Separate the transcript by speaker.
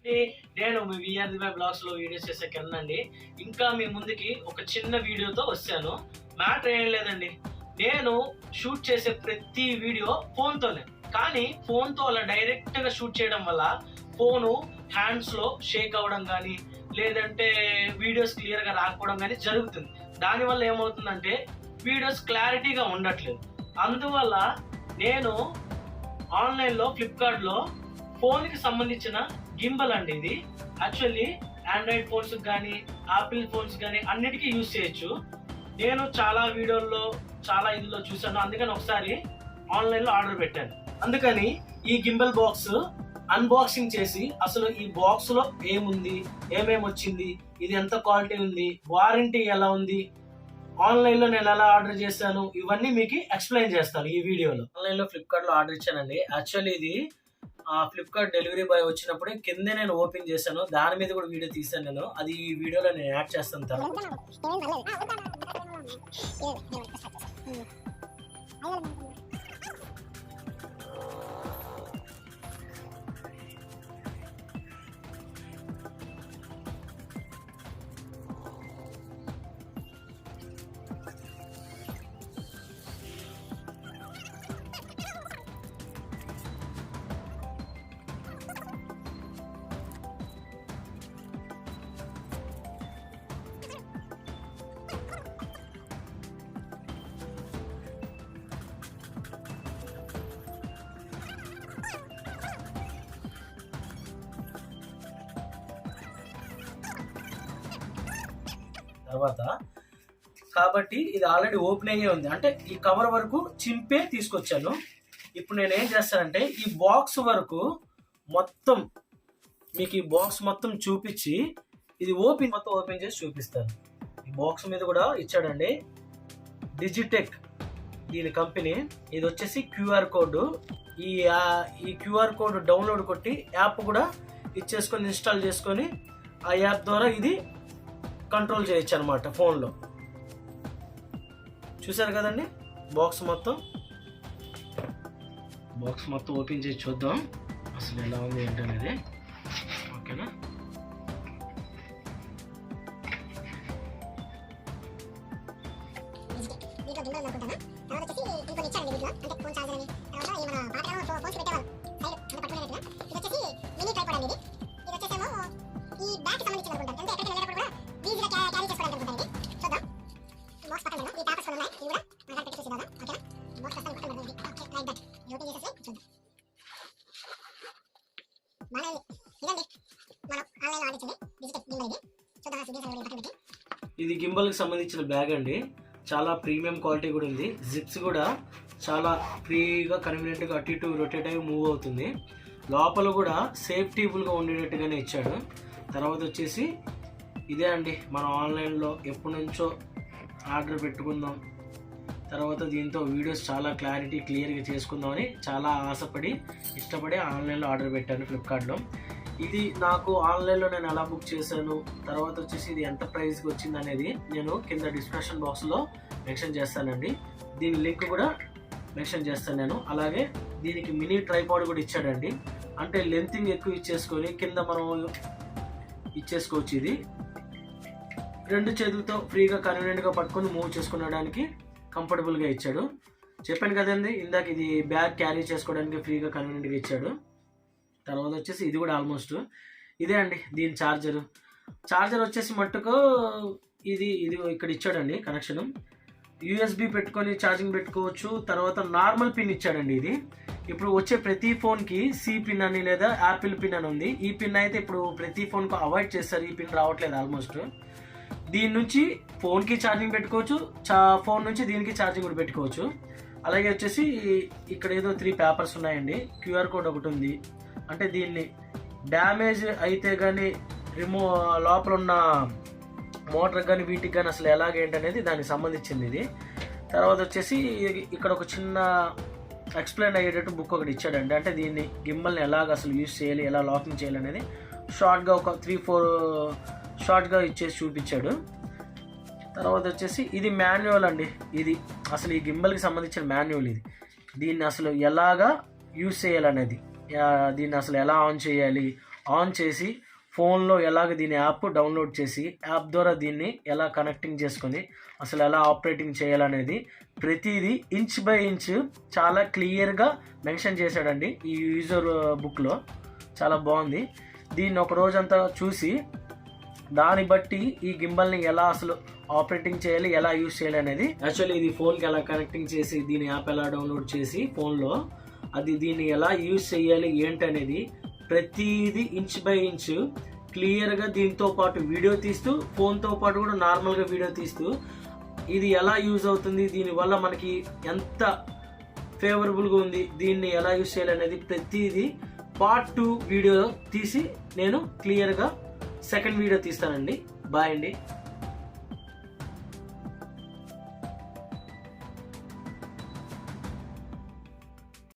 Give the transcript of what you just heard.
Speaker 1: అండి, నేను మీ విఆర్ది by బ్లాగ్స్లో videos చేసే కింద అండి ఇంకా మీ ముందుకి ఒక చిన్న వీడియోతో వచ్చాను. మ్యాటర్ ఏం లేదండి. నేను షూట్ చేసే ప్రతి వీడియో ఫోన్ తోనే. కానీ ఫోన్తో అలా డైరెక్ట్గా షూట్ చేయడం వల్ల ఫోను హ్యాండ్స్లో షేక్ అవ్వడం కానీ లేదంటే వీడియోస్ క్లియర్గా రాకపోవడం కానీ జరుగుతుంది. దానివల్ల ఏమవుతుందంటే వీడియోస్ క్లారిటీగా ఉండట్లేదు. అందువల్ల నేను ఆన్లైన్లో ఫ్లిప్కార్ట్లో ఫోన్కి సంబంధించిన గింబల్ అండి ఇది. యాక్చువల్లీ ఆండ్రాయిడ్ ఫోన్స్ కానీ ఆపిల్ ఫోన్స్ కానీ అన్నిటికీ యూజ్ చేయొచ్చు. నేను చాలా వీడియోల్లో చాలా ఇదిలో చూశాను. అందుకని ఒకసారి ఆన్లైన్లో ఆర్డర్ పెట్టాను. అందుకని ఈ గింబల్ బాక్స్ అన్బాక్సింగ్ చేసి అసలు ఈ బాక్స్లో ఏముంది ఏమేమి వచ్చింది ఇది ఎంత క్వాలిటీ ఉంది వారంటీ ఎలా ఉంది ఆన్లైన్లో నేను ఎలా ఆర్డర్ చేశాను ఇవన్నీ మీకు ఎక్స్ప్లెయిన్ చేస్తాను ఈ వీడియోలో. ఆన్లైన్లో ఫ్లిప్కార్ట్లో ఆర్డర్ ఇచ్చానండి. యాక్చువల్లీ ఇది ఫ్లిప్కార్ట్ డెలివరీ బాయ్ వచ్చినప్పుడే కిందే నేను ఓపెన్ చేశాను దాని మీద కూడా వీడియో తీసాను నేను అది ఈ వీడియోలో నేను యాడ్ చేస్తాను తర్వాత తర్వాత కాబట్టి ఇది ఆల్రెడీ ఓపెన్ అయ్యే ఉంది. అంటే ఈ కవర్ వరకు చింపే తీసుకొచ్చాను. ఇప్పుడు నేను ఏం చేస్తానంటే ఈ బాక్స్ వరకు మొత్తం మీకు ఈ బాక్స్ మొత్తం చూపించి ఇది ఓపెన్ మొత్తం ఓపెన్ చేసి చూపిస్తాను. ఈ బాక్స్ మీద కూడా ఇచ్చాడండి. డిజిటెక్ దీని కంపెనీ ఇది వచ్చేసి క్యూఆర్ కోడ్ ఈ ఈ క్యూఆర్ కోడ్ డౌన్లోడ్ కొట్టి యాప్ కూడా ఇచ్చేసుకొని ఇన్స్టాల్ చేసుకొని ఆ యాప్ ద్వారా ఇది కంట్రోల్ చేయొచ్చు అనమాట ఫోన్లో. చూసారు కదండి? బాక్స్ మొత్తం? బాక్స్ మొత్తం ఓపెన్ చేసి చూద్దాం. అసలు ఎలా ఉంది ఏంటనేది ఓకేనా?
Speaker 2: దీంట్లో గిన్నెలు అనుకుంటాను తర్వాత వచ్చేసి ఇంకొన్ని ఇచ్చారండి వీటిలో అంటే ఫోన్ చార్జర్ అని. తర్వాత ఈ మన ఫోన్స్ పెట్టేవాళ్ళు. సైడ్ అంటే పట్టుకునేట్టుగా ఇది వచ్చేసి ఇది
Speaker 1: గింబల్కి సంబంధించిన బ్యాగ్ అండి. చాలా ప్రీమియం క్వాలిటీ కూడా ఉంది. జిప్స్ కూడా చాలా ఫ్రీగా కన్వీనియంట్గా అటు ఇటు రొటేట్ అయ్యి మూవ్ అవుతుంది. లోపల కూడా సేఫ్టీబుల్గా ఉండేటట్టుగానే ఇచ్చాడు. తర్వాత వచ్చేసి ఇదే అండి. మనం ఆన్లైన్లో ఎప్పటి నుంచో ఆర్డర్ పెట్టుకుందాం. తర్వాత దీంతో వీడియోస్ చాలా క్లారిటీ క్లియర్గా చేసుకుందామని చాలా ఆశపడి ఇష్టపడి ఆన్లైన్లో ఆర్డర్ పెట్టాను ఫ్లిప్కార్ట్లో ఇది నాకు ఆన్లైన్లో నేను ఎలా బుక్ చేశాను తర్వాత వచ్చేసి ఇది ఎంత ప్రైస్కి వచ్చింది అనేది నేను కింద డిస్క్రిప్షన్ బాక్స్లో మెన్షన్ చేస్తానండి. దీని లింక్ కూడా మెన్షన్ చేస్తాను నేను. అలాగే దీనికి మినీ ట్రైపాడ్ కూడా ఇచ్చాడండి. అంటే లెంతింగ్ ఎక్కువ ఇచ్చేసుకొని కింద మనం ఇచ్చేసుకోవచ్చు ఇది. రెండు చేతులతో ఫ్రీగా కన్వీనియంట్గా పట్టుకొని మూవ్ చేసుకునడానికి కంఫర్టబుల్గా ఇచ్చాడు. చెప్పాను కదండి ఇందాక ఇది బ్యాగ్ క్యారీ చేసుకోవడానికి ఫ్రీగా కన్వీనియంట్గా ఇచ్చాడు. తర్వాత వచ్చేసి ఇది కూడా ఆల్మోస్ట్ ఇదే అండి దీని ఛార్జర్ ఛార్జర్ వచ్చేసి మట్టుకు ఇది ఇది ఇక్కడ ఇచ్చాడండి కనెక్షన్ యూఎస్బి పెట్టుకొని ఛార్జింగ్ పెట్టుకోవచ్చు. తర్వాత నార్మల్ పిన్ ఇచ్చాడండి ఇది. ఇప్పుడు వచ్చే ప్రతి ఫోన్కి సి పిన్ అని లేదా యాపిల్ పిన్ అని ఉంది. ఈ పిన్ అయితే ఇప్పుడు ప్రతి ఫోన్కు అవాయిడ్ చేస్తారు. ఈ పిన్ రావట్లేదు ఆల్మోస్ట్ దీని నుంచి ఫోన్కి ఛార్జింగ్ పెట్టుకోవచ్చు. చా ఫోన్ నుంచి దీనికి ఛార్జింగ్ కూడా పెట్టుకోవచ్చు. అలాగే వచ్చేసి ఇక్కడ ఏదో త్రీ పేపర్స్ ఉన్నాయండి. క్యూఆర్ కోడ్ ఒకటి ఉంది. అంటే దీన్ని డ్యామేజ్ అయితే కానీ రిమూ లోపల ఉన్న మోటార్ కానీ వీటికి కానీ అసలు ఎలాగేంటనేది దానికి సంబంధించింది ఇది. తర్వాత వచ్చేసి ఇక్కడ ఒక చిన్న ఎక్స్ప్లెయిన్ అయ్యేటట్టు బుక్ ఒకటి ఇచ్చాడండి. అంటే దీన్ని గిమ్మల్ని ఎలాగ అసలు యూజ్ చేయాలి ఎలా లాకింగ్ చేయాలి అనేది షార్ట్గా ఒక త్రీ ఫోర్ షార్ట్గా ఇచ్చేసి చూపించాడు. తర్వాత వచ్చేసి ఇది మాన్యువల్ అండి. ఇది అసలు ఈ గిమ్మల్కి సంబంధించిన మాన్యువల్ ఇది. దీన్ని అసలు ఎలాగా యూజ్ చేయాలనేది. దీన్ని అసలు ఎలా ఆన్ చేయాలి? ఆన్ చేసి ఫోన్లో ఎలాగ దీని యాప్ డౌన్లోడ్ చేసి యాప్ ద్వారా దీన్ని ఎలా కనెక్టింగ్ చేసుకొని అసలు ఎలా ఆపరేటింగ్ చేయాలనేది ప్రతిదీ ఇంచ్ బై ఇంచ్ చాలా క్లియర్గా మెన్షన్ చేశాడండి ఈ యూజర్ బుక్లో. చాలా బాగుంది. దీన్ని ఒక రోజంతా చూసి దాన్ని బట్టి ఈ గింబల్ని ఎలా అసలు ఆపరేటింగ్ చేయాలి ఎలా యూజ్ చేయాలి అనేది యాక్చువల్లీ ఇది ఫోన్కి ఎలా కనెక్టింగ్ చేసి దీని యాప్ ఎలా డౌన్లోడ్ చేసి ఫోన్లో అది దీన్ని ఎలా యూస్ చేయాలి ఏంటి అనేది ప్రతిదీ ఇంచ్ బై ఇంచ్ క్లియర్గా దీంతో పాటు వీడియో తీస్తూ ఫోన్తో పాటు కూడా నార్మల్గా వీడియో తీస్తూ ఇది ఎలా యూజ్ అవుతుంది దీనివల్ల మనకి ఎంత ఫేవరబుల్గా ఉంది దీన్ని ఎలా యూజ్ చేయాలి అనేది ప్రతిదీ పార్ట్ టూ వీడియో తీసి నేను క్లియర్గా సెకండ్ వీడియో తీస్తానండి. బాయ్ అండి.